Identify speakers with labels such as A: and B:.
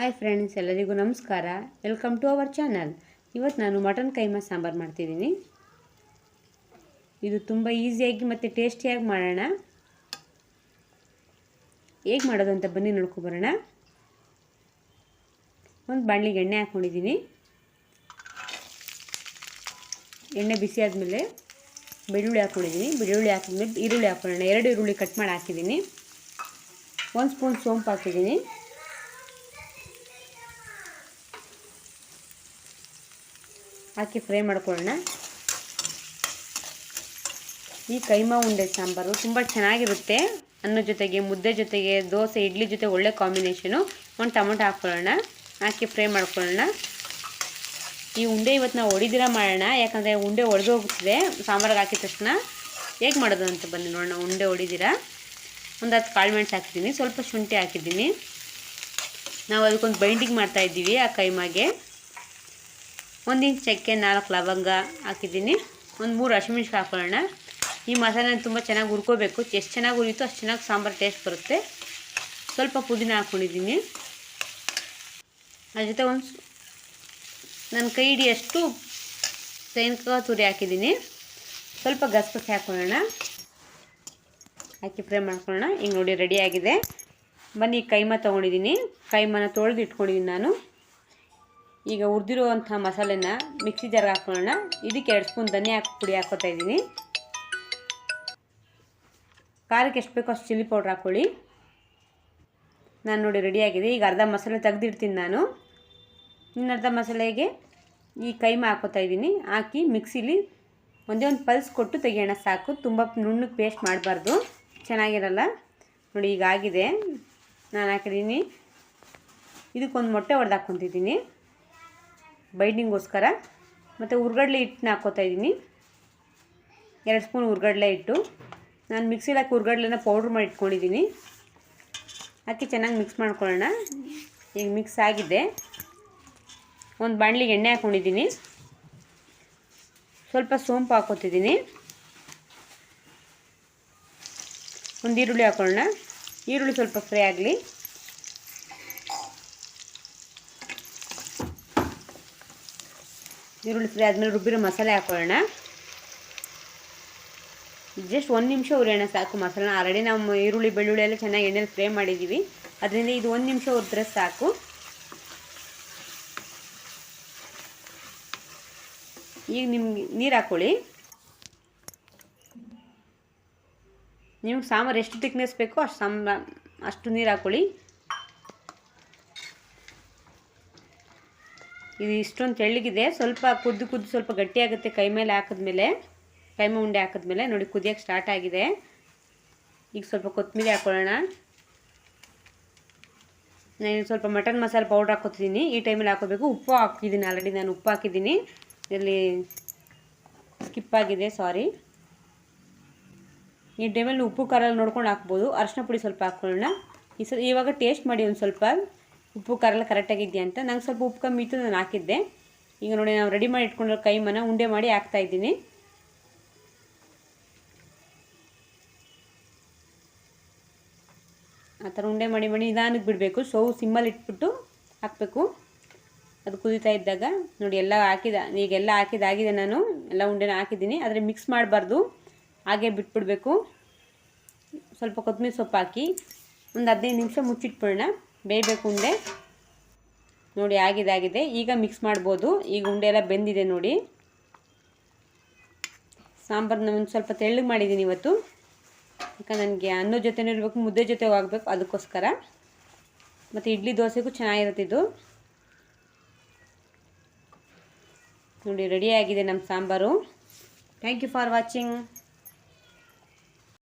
A: Hi friends ಎಲ್ಲರಿಗೂ ನಮಸ್ಕಾರ. Welcome to our channel ಇವತ್ತು ನಾನು ಮಟನ್ ಕೈಮಾ ಸಾಂಬಾರು ಮಾಡ್ತಿದ್ದೀನಿ. ಇದು ತುಂಬ ಈಸಿಯಾಗಿ ಮತ್ತು ಟೇಸ್ಟಿಯಾಗಿ ಮಾಡೋಣ. ಹೇಗೆ ಮಾಡೋದು ಅಂತ ಬನ್ನಿ ನೋಡ್ಕೊಬರೋಣ ಒಂದು ಬಾಣಲಿಗೆ ಎಣ್ಣೆ ಹಾಕ್ಕೊಂಡಿದ್ದೀನಿ ಎಣ್ಣೆ ಬಿಸಿ ಆದಮೇಲೆ ಬೆಳ್ಳುಳ್ಳಿ ಹಾಕ್ಕೊಂಡಿದ್ದೀನಿ ಬೆಳ್ಳುಳ್ಳಿ ಹಾಕಿದ್ಮೇಲೆ ಈರುಳ್ಳಿ ಹಾಕ್ಕೊಳ್ಳೋಣ ಎರಡು ಈರುಳ್ಳಿ ಕಟ್ ಮಾಡಿ ಹಾಕಿದ್ದೀನಿ. ಒಂದು ಸ್ಪೂನ್ ಸೋಂಪು ಹಾಕಿದ್ದೀನಿ. ಹಾಕಿ ಫ್ರೈ ಮಾಡ್ಕೊಳ್ಳೋಣ. ಈ ಕೈಮಾ ಉಂಡೆ ಸಾಂಬಾರು ತುಂಬ ಚೆನ್ನಾಗಿರುತ್ತೆ. ಅನ್ನ ಜೊತೆಗೆ, ಮುದ್ದೆ ಜೊತೆಗೆ, ದೋಸೆ, ಇಡ್ಲಿ ಜೊತೆ ಒಳ್ಳೆ ಕಾಂಬಿನೇಷನು. ಒಂದು ಟೊಮೊಟೊ ಹಾಕ್ಕೊಳ್ಳೋಣ. ಹಾಕಿ ಫ್ರೈ ಮಾಡ್ಕೊಳ್ಳೋಣ. ಈ ಉಂಡೆ ಇವತ್ತು ನಾವು ಹೊಡಿದಿರ ಮಾಡೋಣ. ಯಾಕಂದರೆ ಉಂಡೆ ಒಡೆದು ಹೋಗ್ತಿದೆ. ಸಾಂಬಾರಿಗೆ ಹಾಕಿದ ತಕ್ಷಣ ಹೇಗೆ ಮಾಡೋದು ಅಂತ ಬನ್ನಿ ನೋಡೋಣ. ಉಂಡೆ ಹೊಡಿದಿರ ಒಂದು ಹತ್ತು ಕಾಳು ಮೆಣಸು ಹಾಕಿದ್ದೀನಿ. ಸ್ವಲ್ಪ ಶುಂಠಿ ಹಾಕಿದ್ದೀನಿ. ನಾವು ಅದಕ್ಕೊಂದು ಬೈಂಡಿಂಗ್ ಮಾಡ್ತಾಯಿದ್ದೀವಿ ಆ ಕೈಮಾಗೆ. ಒಂದು ಇಂಚ್ ಚಕ್ಕೆ, ನಾಲ್ಕು ಲವಂಗ ಹಾಕಿದ್ದೀನಿ. ಒಂದು ಮೂರು ಹಸಿಮೆಣ್ಸು ಹಾಕೊಳ್ಳೋಣ. ಈ ಮಸಾಲೆ ತುಂಬ ಚೆನ್ನಾಗಿ ಹುರ್ಕೋಬೇಕು. ಎಷ್ಟು ಚೆನ್ನಾಗಿ ಹುರಿಯುತ್ತೋ ಅಷ್ಟು ಚೆನ್ನಾಗಿ ಸಾಂಬಾರು ಟೇಸ್ಟ್ ಬರುತ್ತೆ. ಸ್ವಲ್ಪ ಪುದೀನ ಹಾಕ್ಕೊಂಡಿದ್ದೀನಿ ಅದ್ರ ಜೊತೆ ಒಂದು ನನ್ನ ಕೈ ಹಿಡಿಯಷ್ಟು ತೆಂಗಿನಕಾಯಿ ತುರಿ ಹಾಕಿದ್ದೀನಿ. ಸ್ವಲ್ಪ ಗಸಗಸೆ ಹಾಕ್ಕೊಳ್ಳೋಣ ಹಾಕಿ ಫ್ರೈ ಮಾಡ್ಕೊಳ್ಳೋಣ. ಈಗ ನೋಡಿ ರೆಡಿಯಾಗಿದೆ ಬನ್ನಿ, ಕೈಮ ತೊಗೊಂಡಿದ್ದೀನಿ. ಕೈಮನ ತೊಳೆದು ಇಟ್ಕೊಂಡಿದ್ದೀನಿ ನಾನು. ಈಗ ಹುರಿದಿರುವಂಥ ಮಸಾಲೆನ ಮಿಕ್ಸಿ ಜಾರ್ಗೆ ಹಾಕ್ಕೊಳ್ಳೋಣ ಇದಕ್ಕೆ ಎರಡು ಸ್ಪೂನ್ ಧನಿಯಾ ಪುಡಿ ಹಾಕ್ಕೊತಾ ಇದ್ದೀನಿ. ಖಾರಕ್ಕೆ ಎಷ್ಟು ಬೇಕೋ ಅಷ್ಟು ಚಿಲ್ಲಿ ಪೌಡ್ರ್ ಹಾಕ್ಕೊಳ್ಳಿ ನಾನು ನೋಡಿ ರೆಡಿಯಾಗಿದೆ ಈಗ ಅರ್ಧ ಮಸಾಲೆ ತೆಗೆದಿಡ್ತೀನಿ ನಾನು. ಇನ್ನು ಅರ್ಧ ಮಸಾಲೆಗೆ ಈ ಕೈಮಾ ಹಾಕೋತಾ ಇದ್ದೀನಿ. ಹಾಕಿ ಮಿಕ್ಸಿಲಿ ಒಂದೇ ಒಂದು ಪಲ್ಸ್ ಕೊಟ್ಟು ತೆಗಿಯೋಣ ಸಾಕು. ತುಂಬ ನುಣ್ಣಗೆ ಪೇಸ್ಟ್ ಮಾಡಬಾರ್ದು. ಚೆನ್ನಾಗಿರಲ್ಲ. ನೋಡಿ ಈಗ ಆಗಿದೆ. ನಾನು ಹಾಕಿದ್ದೀನಿ. ಇದಕ್ಕೊಂದು ಮೊಟ್ಟೆ ಹೊಡೆದು ಹಾಕ್ಕೊತಿದ್ದೀನಿ. ಬೈಂಡಿಂಗೋಸ್ಕರ ಮತ್ತು ಹುರ್ಗಡ್ಲೆ ಹಿಟ್ಟನ್ನ ಹಾಕೋತಾ ಇದ್ದೀನಿ. ಎರಡು ಸ್ಪೂನ್ ಹುರ್ಗಡ್ಲೆ ಹಿಟ್ಟು. ನಾನು ಮಿಕ್ಸಿಲಿ ಹಾಕಿ ಹುರ್ಗಡ್ಲೆನ ಪೌಡ್ರ್ ಮಾಡಿ ಇಟ್ಕೊಂಡಿದ್ದೀನಿ. ಹಾಕಿ ಚೆನ್ನಾಗಿ ಮಿಕ್ಸ್ ಮಾಡ್ಕೊಳ್ಳೋಣ. ಈಗ ಮಿಕ್ಸ್ ಆಗಿದೆ. ಒಂದು ಬಾಣಲಿಗೆ ಎಣ್ಣೆ ಹಾಕ್ಕೊಂಡಿದ್ದೀನಿ ಸ್ವಲ್ಪ ಸೋಂಪು ಹಾಕ್ಕೊತಿದ್ದೀನಿ. ಒಂದು ಈರುಳ್ಳಿ ಹಾಕೊಳ್ಳೋಣ. ಈರುಳ್ಳಿ ಸ್ವಲ್ಪ ಫ್ರೈ ಆಗಲಿ. ಈರುಳ್ಳಿ ಫ್ರೈ ಆದಮೇಲೆ ರುಬ್ಬಿರೋ ಮಸಾಲೆ ಹಾಕೊಳ್ಳೋಣ. ಜಸ್ಟ್ ಒಂದು ನಿಮಿಷ ಹುರಿಯೋಣ ಸಾಕು ಮಸಾಲೆನ. ಆಲ್ರೆಡಿ ನಾವು ಈರುಳ್ಳಿ, ಬೆಳ್ಳುಳ್ಳಿ ಎಲ್ಲ ಚೆನ್ನಾಗಿ ಎಣ್ಣೆಲಿ ಫ್ರೈ ಮಾಡಿದ್ದೀವಿ ಅದರಿಂದ ಇದು ಒಂದು ನಿಮಿಷ ಉರಿದ್ರೆ ಸಾಕು. ಈಗ ನಿಮ್ಗೆ ನೀರು ಹಾಕ್ಕೊಳ್ಳಿ ನಿಮ್ಗೆ ಸಾಂಬಾರು ಎಷ್ಟು ತಿಕ್ನೆಸ್ ಬೇಕೋ ಅಷ್ಟು ಸಾಂಬಾರು, ಅಷ್ಟು ನೀರು ಹಾಕ್ಕೊಳ್ಳಿ ಇದು ಇಷ್ಟೊಂದು ತೆಳ್ಳಗಿದೆ. ಸ್ವಲ್ಪ ಕುದ್ದು ಕುದ್ದು ಸ್ವಲ್ಪ ಗಟ್ಟಿಯಾಗುತ್ತೆ ಕೈ ಮೇಲೆ ಹಾಕಿದ್ಮೇಲೆ ಕೈಮ ಉಂಡೆ ಹಾಕಿದ್ಮೇಲೆ ನೋಡಿ ಕುದಿಯೋಕ್ಕೆ ಸ್ಟಾರ್ಟ್ ಆಗಿದೆ. ಈಗ ಸ್ವಲ್ಪ ಕೊತ್ತಂಬರಿ ಹಾಕ್ಕೊಳ್ಳೋಣ ನಾನು ಸ್ವಲ್ಪ ಮಟನ್ ಮಸಾಲೆ ಪೌಡ್ರ್ ಹಾಕೋತಿದ್ದೀನಿ ಈ ಟೈಮಲ್ಲಿ ಹಾಕೋಬೇಕು ಉಪ್ಪು ಹಾಕಿದ್ದೀನಿ ಆಲ್ರೆಡಿ ನಾನು ಉಪ್ಪು ಹಾಕಿದ್ದೀನಿ. ಇಲ್ಲಿ ಸ್ಕಿಪ್ ಆಗಿದೆ. ಸಾರಿ ಈ ಟೈಮಲ್ಲಿ ಉಪ್ಪು ಖಾರ ನೋಡ್ಕೊಂಡು ಹಾಕ್ಬೋದು. ಅರಶಿನ ಪುಡಿ ಸ್ವಲ್ಪ ಹಾಕ್ಕೊಳ್ಳೋಣ ಈ ಸಲ ಇವಾಗ ಟೇಸ್ಟ್ ಮಾಡಿ ಒಂದು ಸ್ವಲ್ಪ. ಉಪ್ಪು, ಖಾರ ಎಲ್ಲ ಕರೆಕ್ಟಾಗಿದೆಯಾ ಅಂತ. ನಂಗೆ ಸ್ವಲ್ಪ ಉಪ್ಪು ಕಮ್ಮಿ ಇತ್ತು, ನಾನು ಹಾಕಿದ್ದೆ. ಈಗ ನೋಡಿ ನಾವು ರೆಡಿ ಮಾಡಿ ಇಟ್ಕೊಂಡಿರೋ ಕೈಮನ ಉಂಡೆ ಮಾಡಿ ಹಾಕ್ತಾಯಿದ್ದೀನಿ ಆ ಥರ ಉಂಡೆ ಮಾಡಿ ಮಾಡಿ ನಿಧಾನಕ್ಕೆ ಬಿಡಬೇಕು. ಸೋವು ಸಿಮ್ಮಲ್ಲಿ ಇಟ್ಬಿಟ್ಟು ಹಾಕಬೇಕು. ಅದು ಕುದೀತಾ ಇದ್ದಾಗ ನೋಡಿ ಎಲ್ಲ ಹಾಕಿದ ಈಗೆಲ್ಲ ಹಾಕಿದಾಗಿದೆ ನಾನು. ಎಲ್ಲ ಉಂಡೆನ ಹಾಕಿದ್ದೀನಿ. ಆದರೆ ಮಿಕ್ಸ್ ಮಾಡಬಾರ್ದು. ಹಾಗೆ ಬಿಟ್ಬಿಡಬೇಕು. ಸ್ವಲ್ಪ ಕೊತ್ತಂಬರಿ ಸೊಪ್ಪು ಹಾಕಿ. ಒಂದು ಹದಿನೈದು ನಿಮಿಷ ಮುಚ್ಚಿಟ್ಬಿಡೋಣ. ಬೇಯಬೇಕು ಉಂಡೆ ನೋಡಿ ಆಗಿದಾಗಿದೆ ಈಗ ಮಿಕ್ಸ್ ಮಾಡ್ಬೋದು. ಈಗ ಉಂಡೆ ಎಲ್ಲ ಬೆಂದಿದೆ ನೋಡಿ. ಸಾಂಬಾರನ್ನ ಒಂದು ಸ್ವಲ್ಪ ತೆಳ್ಳಗೆ ಮಾಡಿದ್ದೀನಿ ಇವತ್ತು. ಯಾಕಂದ್ರೆ ನನಗೆ ಅನ್ನದ ಜೊತೆನೂ ಇರಬೇಕು, ಮುದ್ದೆ ಜೊತೆ ಆಗಬೇಕು ಅದಕ್ಕೋಸ್ಕರ. ಮತ್ತು ಇಡ್ಲಿ ದೋಸೆಗೂ ಚೆನ್ನಾಗಿರುತ್ತೆ ಇದು. ನೋಡಿ ರೆಡಿಯಾಗಿದೆ ನಮ್ಮ sambar. Thank you for watching